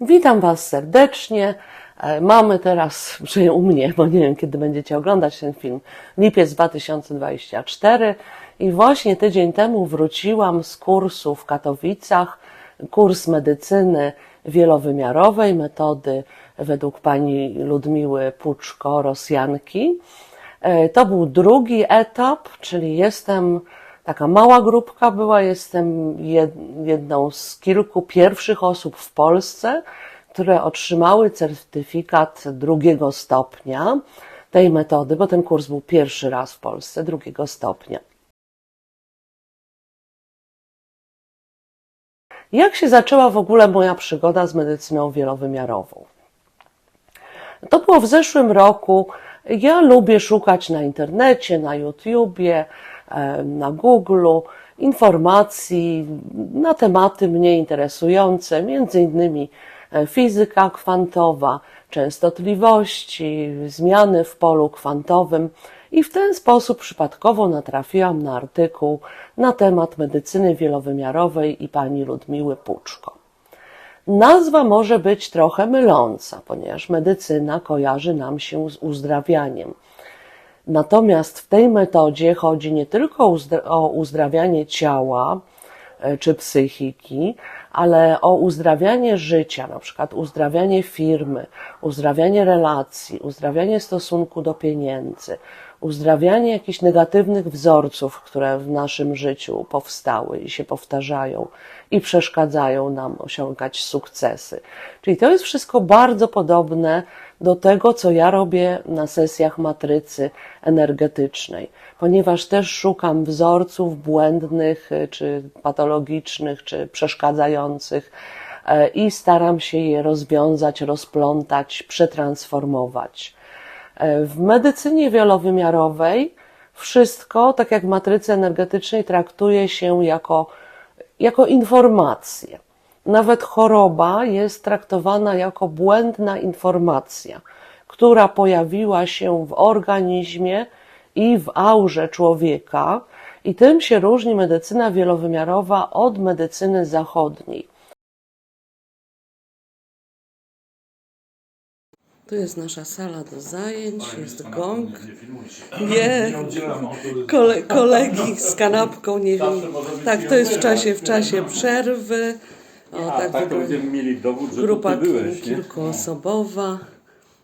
Witam Was serdecznie. E, Mamy teraz, przynajmniej u mnie, bo nie wiem kiedy będziecie oglądać ten film, lipiec 2024 i właśnie tydzień temu wróciłam z kursu w Katowicach, kurs medycyny wielowymiarowej, metody według pani Ludmiły Puczko, Rosjanki. E, To był drugi etap, czyli jestem, taka mała grupka była, jestem jed- jedną z kilku pierwszych osób w Polsce, które otrzymały certyfikat drugiego stopnia tej metody, bo ten kurs był pierwszy raz w Polsce drugiego stopnia. Jak się zaczęła w ogóle moja przygoda z medycyną wielowymiarową? To było w zeszłym roku. Ja lubię szukać na internecie, na YouTubie, na Google'u informacji na tematy mnie interesujące, między innymi e, fizyka kwantowa, częstotliwości, zmiany w polu kwantowym i w ten sposób przypadkowo natrafiłam na artykuł na temat medycyny wielowymiarowej i pani Ludmiły Puczko. Nazwa może być trochę myląca, ponieważ medycyna kojarzy nam się z uzdrawianiem. Natomiast w tej metodzie chodzi nie tylko o uzdra- o uzdrawianie ciała e, czy psychiki, ale o uzdrawianie życia, na przykład uzdrawianie firmy, uzdrawianie relacji, uzdrawianie stosunku do pieniędzy, uzdrawianie jakichś negatywnych wzorców, które w naszym życiu powstały i się powtarzają i przeszkadzają nam osiągać sukcesy. Czyli to jest wszystko bardzo podobne do tego, co ja robię na sesjach matrycy energetycznej, ponieważ też szukam wzorców błędnych, y, czy patologicznych, czy przeszkadzających e, i staram się je rozwiązać, rozplątać, przetransformować. E, W medycynie wielowymiarowej wszystko, tak jak w matryce energetycznej, traktuje się jako, jako informację. Nawet choroba jest traktowana jako błędna informacja, która pojawiła się w organizmie i w aurze człowieka, i tym się różni medycyna wielowymiarowa od medycyny zachodniej. Tu jest nasza sala do zajęć, jest gong. Nie, kole, kolegi z kanapką, nie wiem. Tak, to jest w czasie, w czasie przerwy. O, A tak tak to będziemy mieli dowód, że Grupa tu byłeś, nie? kilkuosobowa,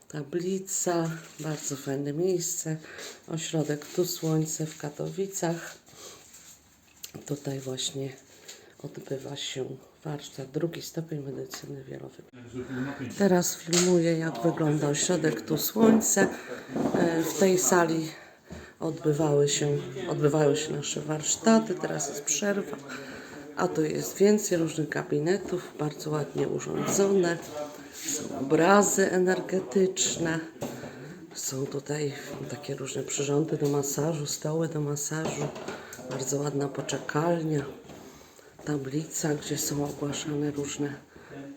tablica, bardzo fajne miejsce. Ośrodek Tu Słońce w Katowicach. Tutaj właśnie odbywa się warsztat drugi stopień medycyny wielowymiarowej. Teraz filmuję, jak wygląda ośrodek Tu Słońce. E, W tej sali odbywały się, odbywały się nasze warsztaty, teraz jest przerwa. A tu jest więcej różnych gabinetów, bardzo ładnie urządzone. Są obrazy energetyczne. Są tutaj takie różne przyrządy do masażu, stoły do masażu. Bardzo ładna poczekalnia tablica, gdzie są ogłaszane różne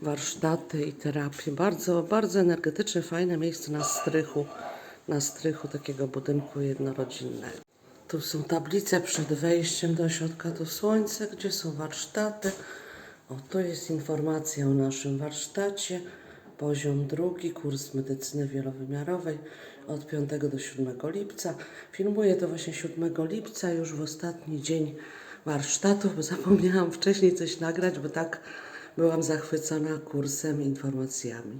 warsztaty i terapie. Bardzo, bardzo energetyczne, fajne miejsce na strychu, na strychu takiego budynku jednorodzinnego. Tu są tablice przed wejściem do ośrodka do słońca, gdzie są warsztaty. O, to jest informacja o naszym warsztacie. Poziom drugi, kurs medycyny wielowymiarowej od 5 do 7 lipca. Filmuję to właśnie 7 lipca, już w ostatni dzień warsztatów, bo zapomniałam wcześniej coś nagrać, bo tak byłam zachwycona kursem informacjami.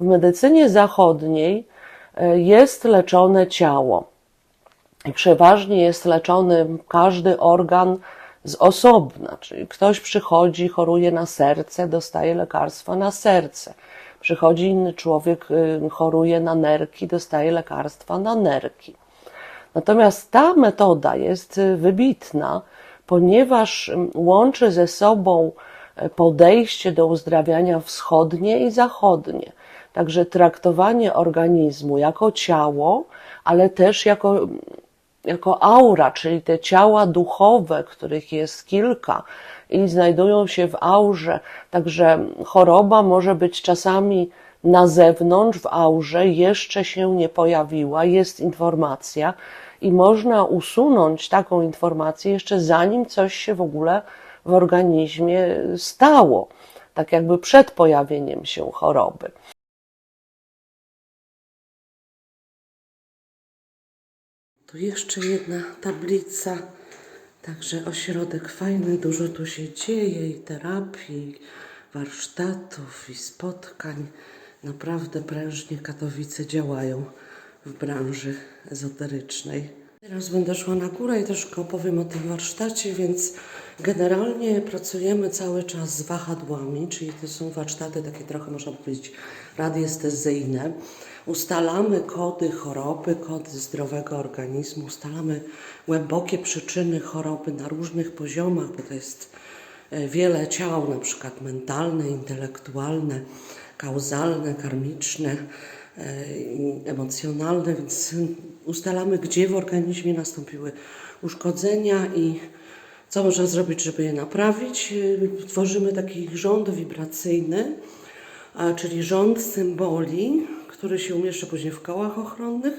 W medycynie zachodniej e, jest leczone ciało. Przeważnie jest leczony każdy organ z osobna, czyli ktoś przychodzi, choruje na serce, dostaje lekarstwo na serce. Przychodzi inny człowiek, y, choruje na nerki, dostaje lekarstwa na nerki. Natomiast ta metoda jest y, wybitna, ponieważ łączy ze sobą e, podejście do uzdrawiania wschodnie i zachodnie. Także traktowanie organizmu jako ciało, ale też jako, jako aura, czyli te ciała duchowe, których jest kilka i znajdują się w aurze. Także choroba może być czasami na zewnątrz, w aurze, jeszcze się nie pojawiła, jest informacja i można usunąć taką informację jeszcze zanim coś się w ogóle w organizmie stało, tak jakby przed pojawieniem się choroby. Tu jeszcze jedna tablica, także ośrodek fajny, dużo tu się dzieje i terapii, warsztatów i spotkań. Naprawdę prężnie Katowice działają w branży ezoterycznej. Teraz będę szła na górę i troszkę opowiem o tym warsztacie, więc generalnie pracujemy cały czas z wahadłami, czyli to są warsztaty takie trochę można powiedzieć radiestezyjne. Ustalamy kody choroby, kody zdrowego organizmu, ustalamy głębokie przyczyny choroby na różnych poziomach, bo to jest e, wiele ciał, na przykład mentalne, intelektualne, kauzalne, karmiczne, e, emocjonalne, więc ustalamy, gdzie w organizmie nastąpiły uszkodzenia i co można zrobić, żeby je naprawić. Tworzymy taki rząd wibracyjny, czyli rząd symboli, który się umieszcza później w kołach ochronnych.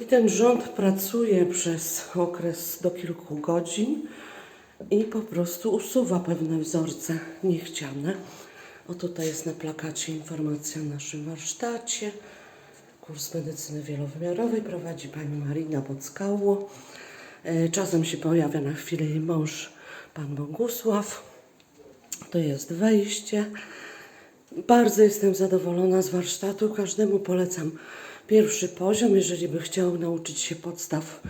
I ten rząd pracuje przez okres do kilku godzin i po prostu usuwa pewne wzorce niechciane. O tutaj jest na plakacie informacja o naszym warsztacie. Kurs medycyny wielowymiarowej prowadzi pani Marina Bockało. E, Czasem się pojawia na chwilę jej mąż, pan Bogusław. To jest wejście. Bardzo jestem zadowolona z warsztatu. Każdemu polecam pierwszy poziom, jeżeli by chciał nauczyć się podstaw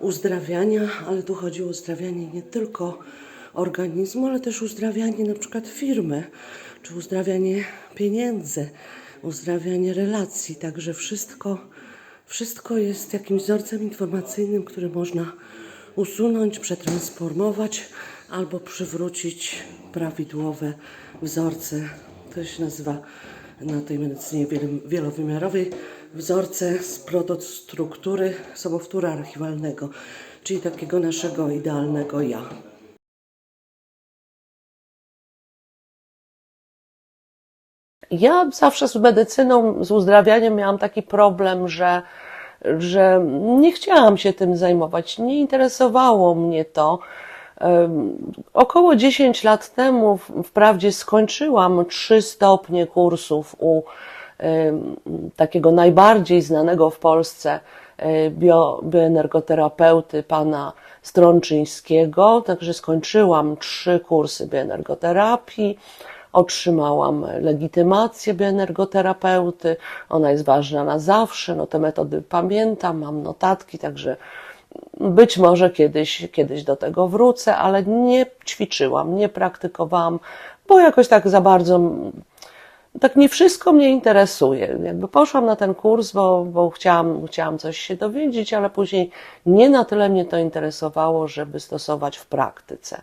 uzdrawiania, ale tu chodzi o uzdrawianie nie tylko organizmu, ale też uzdrawianie na przykład firmy, czy uzdrawianie pieniędzy, uzdrawianie relacji. Także wszystko, wszystko jest jakimś wzorcem informacyjnym, który można usunąć, przetransformować albo przywrócić prawidłowe wzorce to się nazywa na tej medycynie wielo- wielowymiarowej wzorce z protostruktury sobowtóra archiwalnego, czyli takiego naszego idealnego ja. Ja zawsze z medycyną, z uzdrawianiem miałam taki problem, że, że nie chciałam się tym zajmować, nie interesowało mnie to. Około 10 lat temu wprawdzie skończyłam trzy stopnie kursów u takiego najbardziej znanego w Polsce e, bio, bioenergoterapeuty pana Strączyńskiego, także skończyłam trzy kursy bioenergoterapii, otrzymałam legitymację bioenergoterapeuty, ona jest ważna na zawsze, no te metody pamiętam, mam notatki, także być może kiedyś, kiedyś do tego wrócę, ale nie ćwiczyłam, nie praktykowałam, bo jakoś tak za bardzo, tak nie wszystko mnie interesuje. Jakby poszłam na ten kurs, bo, bo chciałam, chciałam coś się dowiedzieć, ale później nie na tyle mnie to interesowało, żeby stosować w praktyce.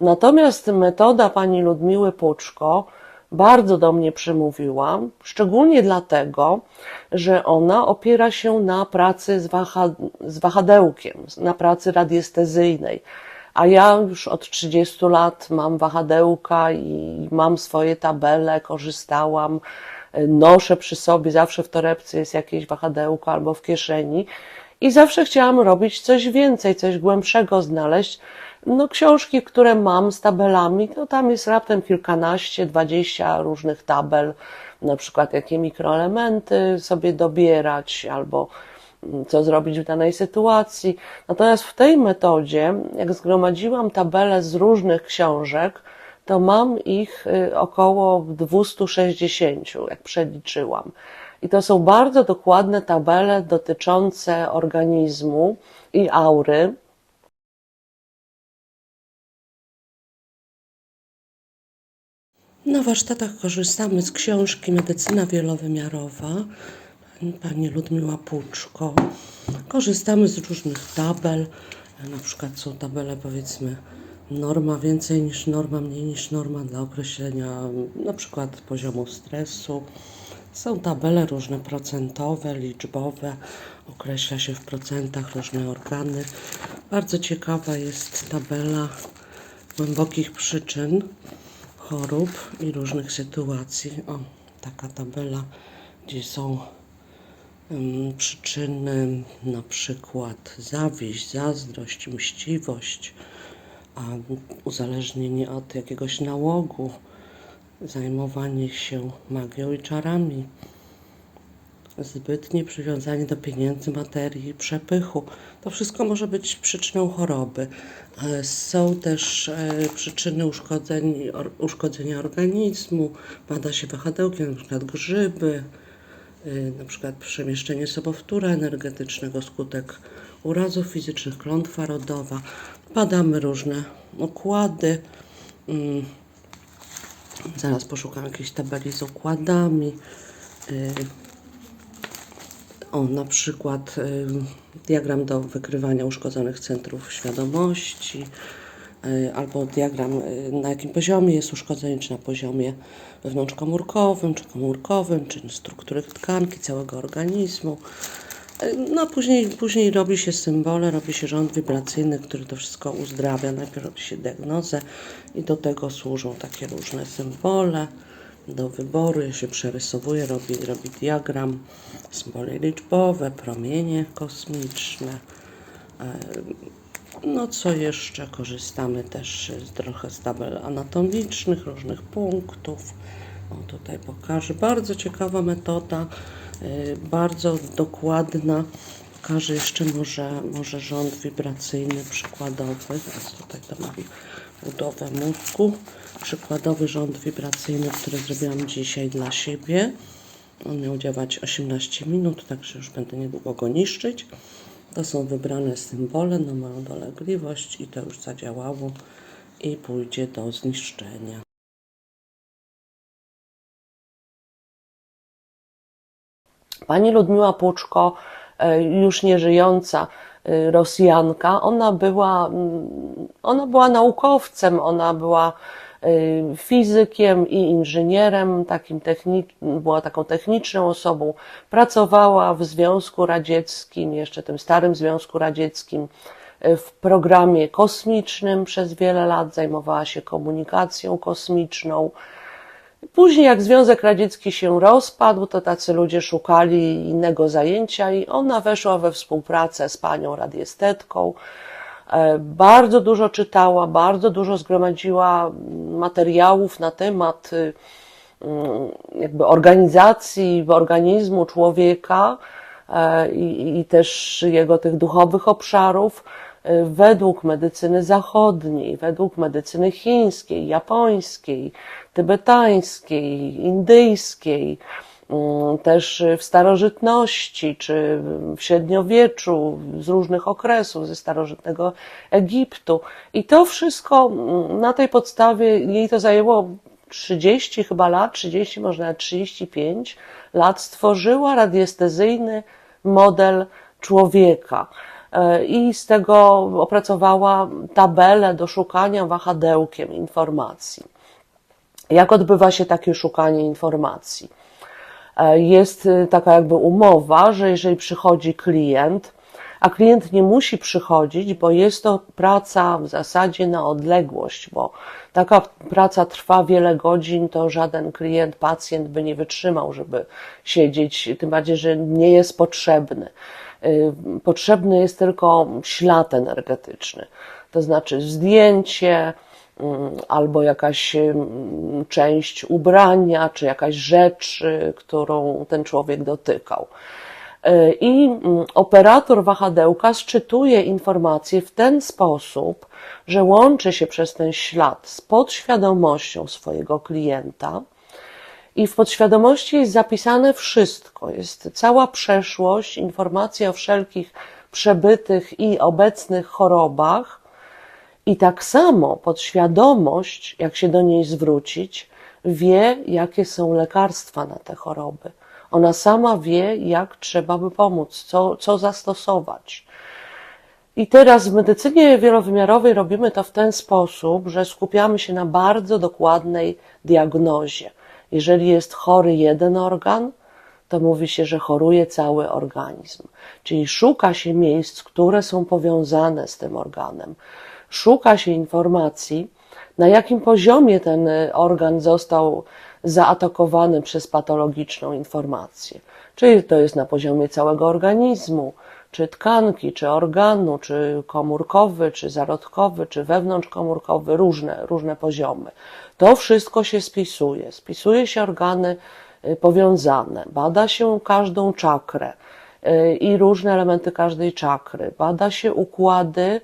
Natomiast metoda pani Ludmiły Puczko bardzo do mnie przemówiła, szczególnie dlatego, że ona opiera się na pracy z, waha, z wahadełkiem, na pracy radiestezyjnej. A ja już od 30 lat mam wahadełka i mam swoje tabele, korzystałam, noszę przy sobie, zawsze w torebce jest jakieś wahadełko albo w kieszeni i zawsze chciałam robić coś więcej, coś głębszego znaleźć. No, książki, które mam z tabelami, to tam jest raptem kilkanaście, dwadzieścia różnych tabel, na przykład jakie mikroelementy sobie dobierać, albo mm, co zrobić w danej sytuacji. Natomiast w tej metodzie, jak zgromadziłam tabele z różnych książek, to mam ich y, około 260, jak przeliczyłam. I to są bardzo dokładne tabele dotyczące organizmu i aury. Na warsztatach korzystamy z książki Medycyna wielowymiarowa pani Ludmiła Puczko. Korzystamy z różnych tabel. Na przykład są tabele powiedzmy norma więcej niż norma, mniej niż norma dla określenia na przykład poziomu stresu. Są tabele różne procentowe, liczbowe, określa się w procentach różne organy. Bardzo ciekawa jest tabela głębokich przyczyn chorób i różnych sytuacji. O, taka tabela, gdzie są Ym, Przyczyny na przykład zawiść, zazdrość, mściwość, uzależnienie od jakiegoś nałogu, zajmowanie się magią i czarami, zbytnie przywiązanie do pieniędzy, materii, przepychu. To wszystko może być przyczyną choroby. E, Są też e, przyczyny uszkodzeń, uszkodzenia organizmu, bada się wahadełkiem, na przykład grzyby, y, na przykład przemieszczenie sobowtóra energetycznego, skutek urazów fizycznych, klątwa rodowa. Badamy różne układy. Mm, Zaraz poszukam jakiejś tabeli z układami. O, na przykład y, diagram do wykrywania uszkodzonych centrów świadomości, y, albo diagram y, na jakim poziomie jest uszkodzenie, czy na poziomie wewnątrzkomórkowym, czy komórkowym, czy struktury tkanki całego organizmu. No później, później robi się symbole, robi się rząd wibracyjny, który to wszystko uzdrawia. Najpierw robi się diagnozę i do tego służą takie różne symbole do wyboru, się przerysowuje, robi, robi diagram, symbole liczbowe, promienie kosmiczne. No co jeszcze? Korzystamy też z, trochę z tabel anatomicznych, różnych punktów. O, tutaj pokażę. Bardzo ciekawa metoda, y, bardzo dokładna. Pokażę jeszcze może, może rząd wibracyjny przykładowy. Teraz tutaj to mam budowę mózgu. Przykładowy rząd wibracyjny, który zrobiłam dzisiaj dla siebie. On miał działać 18 minut, także już będę niedługo go niszczyć. To są wybrane symbole na moją dolegliwość i to już zadziałało i pójdzie do zniszczenia. Pani Ludmiła Puczko, e, już nieżyjąca Rosjanka, ona była, mm, ona była naukowcem, ona była e, fizykiem i inżynierem, takim technicz, była taką techniczną osobą. Pracowała w Związku Radzieckim, jeszcze tym starym Związku Radzieckim, w programie kosmicznym przez wiele lat, zajmowała się komunikacją kosmiczną. Później, jak Związek Radziecki się rozpadł, to tacy ludzie szukali innego zajęcia i ona weszła we współpracę z panią radiestetką. E, Bardzo dużo czytała, bardzo dużo zgromadziła materiałów na temat y, mm, jakby organizacji organizmu człowieka e, i, i też jego tych duchowych obszarów według medycyny zachodniej, według medycyny chińskiej, japońskiej, tybetańskiej, indyjskiej, mm, też w starożytności czy w średniowieczu, z różnych okresów, ze starożytnego Egiptu. I to wszystko mm, na tej podstawie jej to zajęło 30 chyba lat, 30, może nawet 35 lat, stworzyła radiestezyjny model człowieka. E, I z tego opracowała tabelę do szukania wahadełkiem informacji. Jak odbywa się takie szukanie informacji? E, Jest y, taka jakby umowa, że jeżeli przychodzi klient, a klient nie musi przychodzić, bo jest to praca w zasadzie na odległość, bo taka praca trwa wiele godzin, to żaden klient, pacjent by nie wytrzymał, żeby siedzieć, tym bardziej, że nie jest potrzebny. Y, Potrzebny jest tylko ślad energetyczny, to znaczy zdjęcie, mm, albo jakaś mm, część ubrania, czy jakaś rzecz, y, którą ten człowiek dotykał. Y, I mm, operator wahadełka szczytuje informacje w ten sposób, że łączy się przez ten ślad z podświadomością swojego klienta, i w podświadomości jest zapisane wszystko. Jest cała przeszłość, informacje o wszelkich przebytych i obecnych chorobach. I tak samo podświadomość, jak się do niej zwrócić, wie, jakie są lekarstwa na te choroby. Ona sama wie, jak trzeba by pomóc, co, co zastosować. I teraz w medycynie wielowymiarowej robimy to w ten sposób, że skupiamy się na bardzo dokładnej diagnozie. Jeżeli jest chory jeden organ, to mówi się, że choruje cały organizm. Czyli szuka się miejsc, które są powiązane z tym organem. Szuka się informacji, na jakim poziomie ten organ został zaatakowany przez patologiczną informację. Czyli to jest na poziomie całego organizmu, czy tkanki, czy organu, czy komórkowy, czy zarodkowy, czy wewnątrzkomórkowy, różne, różne poziomy. To wszystko się spisuje. Spisuje się organy y, powiązane, bada się każdą czakrę y, i różne elementy każdej czakry, bada się układy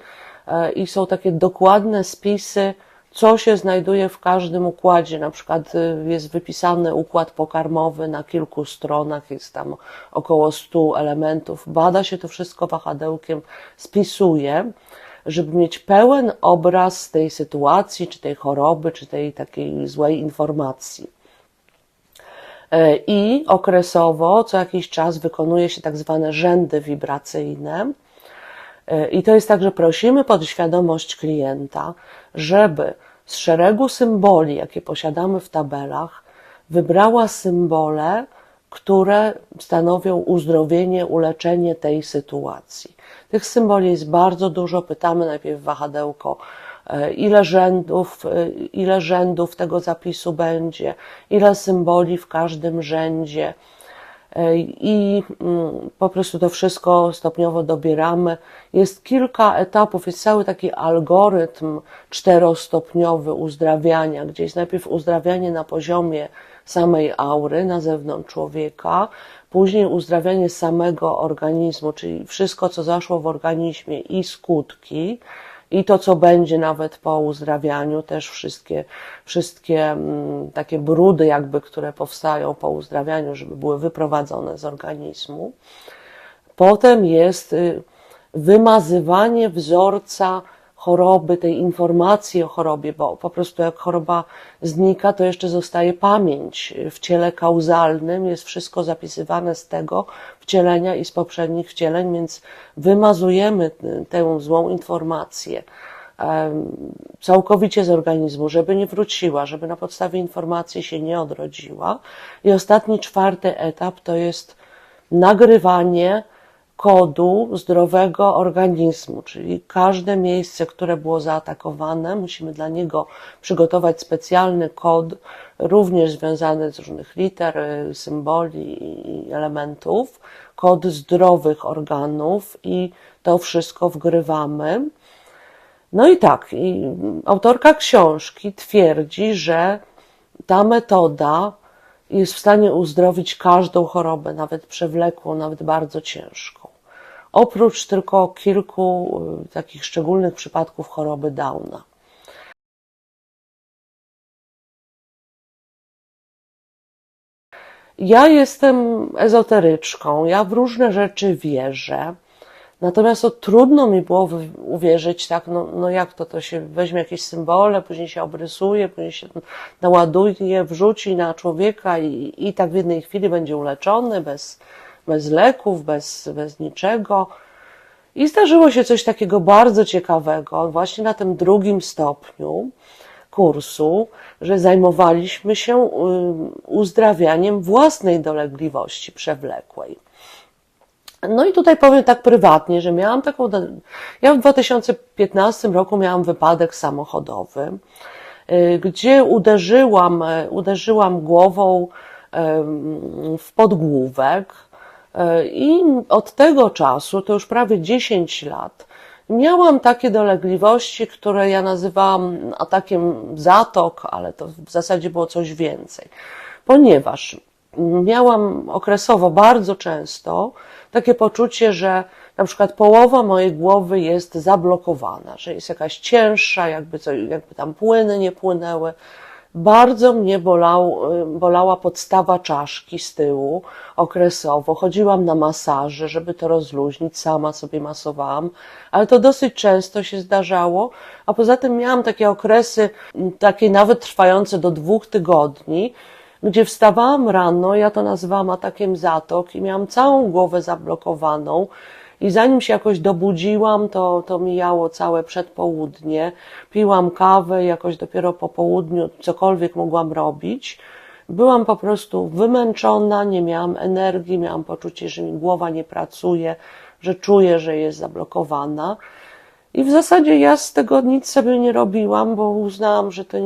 y, i są takie dokładne spisy, co się znajduje w każdym układzie. Na przykład jest wypisany układ pokarmowy na kilku stronach, jest tam około 100 elementów. Bada się to wszystko wahadełkiem, spisuje, żeby mieć pełen obraz tej sytuacji, czy tej choroby, czy tej takiej złej informacji. E, I okresowo co jakiś czas wykonuje się tak zwane rzędy wibracyjne. E, I to jest tak, że prosimy podświadomość klienta, żeby z szeregu symboli, jakie posiadamy w tabelach, wybrała symbole, które stanowią uzdrowienie, uleczenie tej sytuacji. Tych symboli jest bardzo dużo. Pytamy najpierw wahadełko, e, ile rzędów, e, ile rzędów tego zapisu będzie, ile symboli w każdym rzędzie. E, I mm, po prostu to wszystko stopniowo dobieramy. Jest kilka etapów, jest cały taki algorytm czterostopniowy uzdrawiania, gdzie jest najpierw uzdrawianie na poziomie samej aury na zewnątrz człowieka, później uzdrawianie samego organizmu, czyli wszystko, co zaszło w organizmie i skutki, i to, co będzie nawet po uzdrawianiu, też wszystkie, wszystkie mm, takie brudy, jakby, które powstają po uzdrawianiu, żeby były wyprowadzone z organizmu. Potem jest y, wymazywanie wzorca choroby, tej informacji o chorobie, bo po prostu jak choroba znika, to jeszcze zostaje pamięć w ciele kauzalnym, jest wszystko zapisywane z tego wcielenia i z poprzednich wcieleń, więc wymazujemy tę złą informację całkowicie z organizmu, żeby nie wróciła, żeby na podstawie informacji się nie odrodziła. I ostatni, czwarty etap to jest nagrywanie kodu zdrowego organizmu, czyli każde miejsce, które było zaatakowane, musimy dla niego przygotować specjalny kod, również związany z różnych liter, symboli i elementów, kod zdrowych organów i to wszystko wgrywamy. No i tak, i autorka książki twierdzi, że ta metoda jest w stanie uzdrowić każdą chorobę, nawet przewlekłą, nawet bardzo ciężką. Oprócz tylko kilku y, takich szczególnych przypadków choroby Downa. Ja jestem ezoteryczką, ja w różne rzeczy wierzę. Natomiast to trudno mi było uwierzyć, tak, no, no jak to, to się weźmie jakieś symbole, później się obrysuje, później się naładuje, wrzuci na człowieka i, i tak w jednej chwili będzie uleczony bez, bez leków, bez, bez niczego. I zdarzyło się coś takiego bardzo ciekawego, właśnie na tym drugim stopniu kursu, że zajmowaliśmy się y, uzdrawianiem własnej dolegliwości przewlekłej. No i tutaj powiem tak prywatnie, że miałam taką. Ja w 2015 roku miałam wypadek samochodowy, y, gdzie uderzyłam, y, uderzyłam głową w podgłówek. Y, I od tego czasu, to już prawie 10 lat, miałam takie dolegliwości, które ja nazywałam atakiem zatok, ale to w zasadzie było coś więcej, ponieważ miałam okresowo bardzo często takie poczucie, że na przykład połowa mojej głowy jest zablokowana, że jest jakaś cięższa, jakby, co, jakby tam płyny nie płynęły. Bardzo mnie bolał, bolała podstawa czaszki z tyłu okresowo. Chodziłam na masaże, żeby to rozluźnić, sama sobie masowałam, ale to dosyć często się zdarzało. A poza tym miałam takie okresy, takie nawet trwające do dwóch tygodni, gdzie wstawałam rano, ja to nazywałam atakiem zatok i miałam całą głowę zablokowaną. I zanim się jakoś dobudziłam, to, to mijało całe przedpołudnie. Piłam kawę, jakoś dopiero po południu cokolwiek mogłam robić. Byłam po prostu wymęczona, nie miałam energii, miałam poczucie, że mi głowa nie pracuje, że czuję, że jest zablokowana. I w zasadzie ja z tego nic sobie nie robiłam, bo uznałam, że to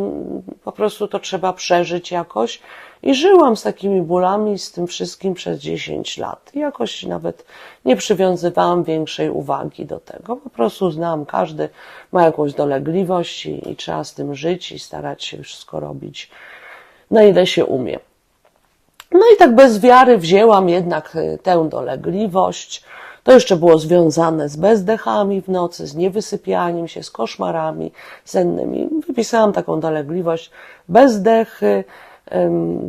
po prostu to trzeba przeżyć jakoś I żyłam z takimi bólami, z tym wszystkim przez 10 lat. I jakoś nawet nie przywiązywałam większej uwagi do tego. Po prostu uznałam, każdy ma jakąś dolegliwość i, i trzeba z tym żyć i starać się wszystko robić na ile się umie. No i tak bez wiary wzięłam jednak y, tę dolegliwość. To jeszcze było związane z bezdechami w nocy, z niewysypianiem się, z koszmarami sennymi. Wypisałam taką dolegliwość bezdechy,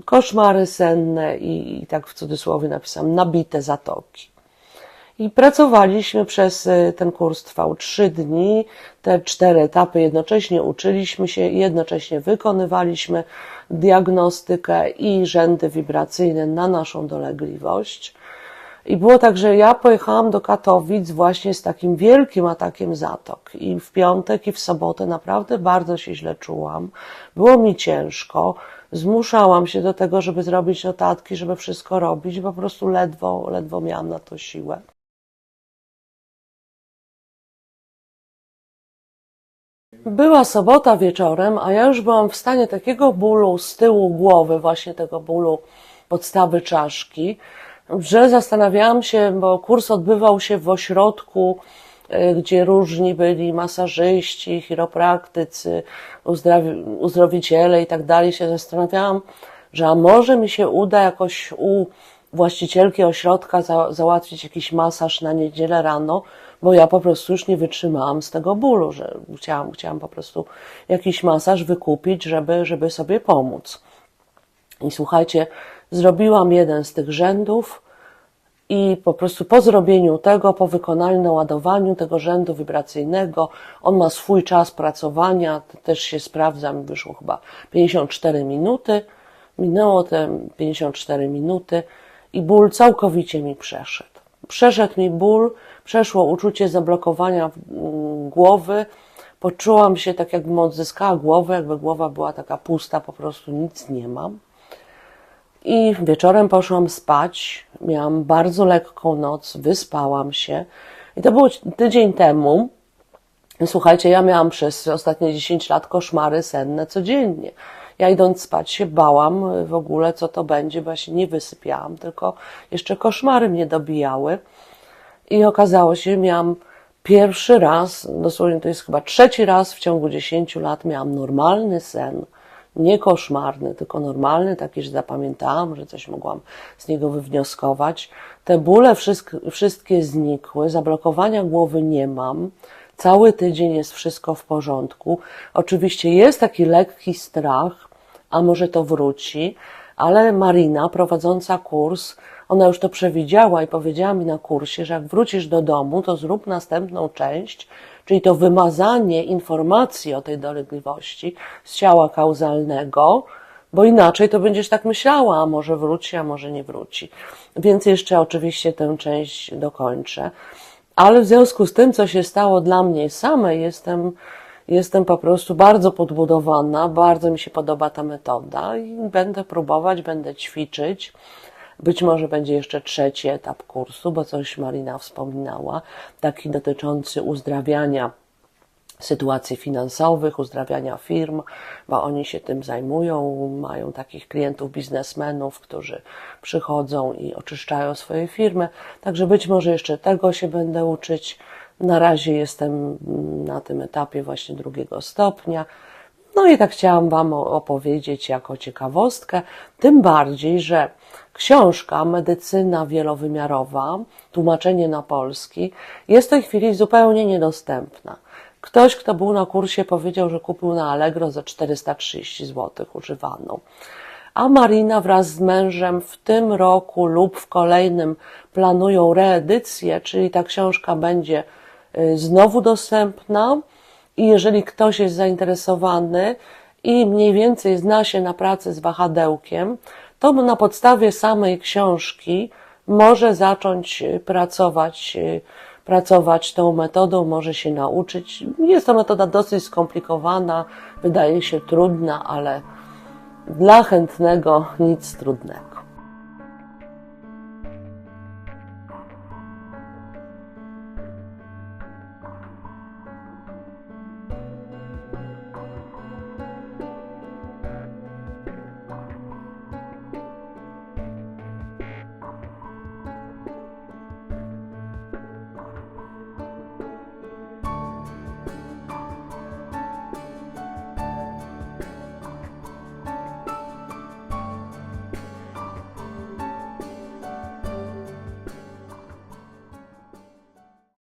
koszmary senne i, i tak w cudzysłowie napisałam nabite zatoki. I pracowaliśmy przez y, ten kurs trwał trzy dni, te cztery etapy jednocześnie uczyliśmy się, jednocześnie wykonywaliśmy diagnostykę i rzędy wibracyjne na naszą dolegliwość. I było tak, że ja pojechałam do Katowic właśnie z takim wielkim atakiem zatok. I w piątek i w sobotę naprawdę bardzo się źle czułam. Było mi ciężko. Zmuszałam się do tego, żeby zrobić notatki, żeby wszystko robić. Po prostu ledwo, ledwo miałam na to siłę. Była sobota wieczorem, a ja już byłam w stanie takiego bólu z tyłu głowy, właśnie tego bólu podstawy czaszki, że zastanawiałam się, bo kurs odbywał się w ośrodku, gdzie różni byli masażyści, chiropraktycy, uzdrowiciele i tak dalej, się zastanawiałam, że a może mi się uda jakoś u właścicielki ośrodka za, załatwić jakiś masaż na niedzielę rano, bo ja po prostu już nie wytrzymałam z tego bólu, że chciałam, chciałam po prostu jakiś masaż wykupić, żeby, żeby sobie pomóc. I słuchajcie, zrobiłam jeden z tych rzędów i po prostu po zrobieniu tego, po wykonaniu, naładowaniu tego rzędu wibracyjnego, on ma swój czas pracowania, też się sprawdzam, wyszło chyba 54 minuty, minęło te 54 minuty i ból całkowicie mi przeszedł. Przeszedł mi ból, przeszło uczucie zablokowania mm, głowy, poczułam się tak, jakbym odzyskała głowę, jakby głowa była taka pusta, po prostu nic nie mam. I wieczorem poszłam spać, miałam bardzo lekką noc, wyspałam się. I to było tydzień temu. Słuchajcie, ja miałam przez ostatnie 10 lat koszmary senne codziennie. Ja idąc spać się bałam w ogóle, co to będzie, bo ja się nie wysypiałam, tylko jeszcze koszmary mnie dobijały. I okazało się, miałam pierwszy raz, dosłownie to jest chyba trzeci raz w ciągu 10 lat, miałam normalny sen. Nie koszmarny, tylko normalny, taki, że zapamiętałam, że coś mogłam z niego wywnioskować. Te bóle wszystkie znikły, zablokowania głowy nie mam. Cały tydzień jest wszystko w porządku. Oczywiście jest taki lekki strach, a może to wróci, ale Marina, prowadząca kurs, ona już to przewidziała i powiedziała mi na kursie, że jak wrócisz do domu, to zrób następną część, czyli to wymazanie informacji o tej dolegliwości z ciała kauzalnego, bo inaczej to będziesz tak myślała, a może wróci, a może nie wróci. Więc jeszcze oczywiście tę część dokończę. Ale w związku z tym, co się stało dla mnie samej, jestem Jestem po prostu bardzo podbudowana, bardzo mi się podoba ta metoda i będę próbować, będę ćwiczyć. Być może będzie jeszcze trzeci etap kursu, bo coś Marina wspominała, taki dotyczący uzdrawiania sytuacji finansowych, uzdrawiania firm, bo oni się tym zajmują, mają takich klientów, biznesmenów, którzy przychodzą i oczyszczają swoje firmy. Także być może jeszcze tego się będę uczyć. Na razie jestem na tym etapie właśnie drugiego stopnia. No i tak chciałam Wam opowiedzieć jako ciekawostkę, tym bardziej, że książka Medycyna wielowymiarowa, tłumaczenie na polski, jest w tej chwili zupełnie niedostępna. Ktoś, kto był na kursie, powiedział, że kupił na Allegro za 430 zł używaną. A Marina wraz z mężem w tym roku lub w kolejnym planują reedycję, czyli ta książka będzie Y, znowu dostępna i jeżeli ktoś jest zainteresowany i mniej więcej zna się na pracy z wahadełkiem, to na podstawie samej książki może zacząć y, pracować, y, pracować tą metodą, może się nauczyć. Jest to metoda dosyć skomplikowana, wydaje się trudna, ale dla chętnego nic trudnego.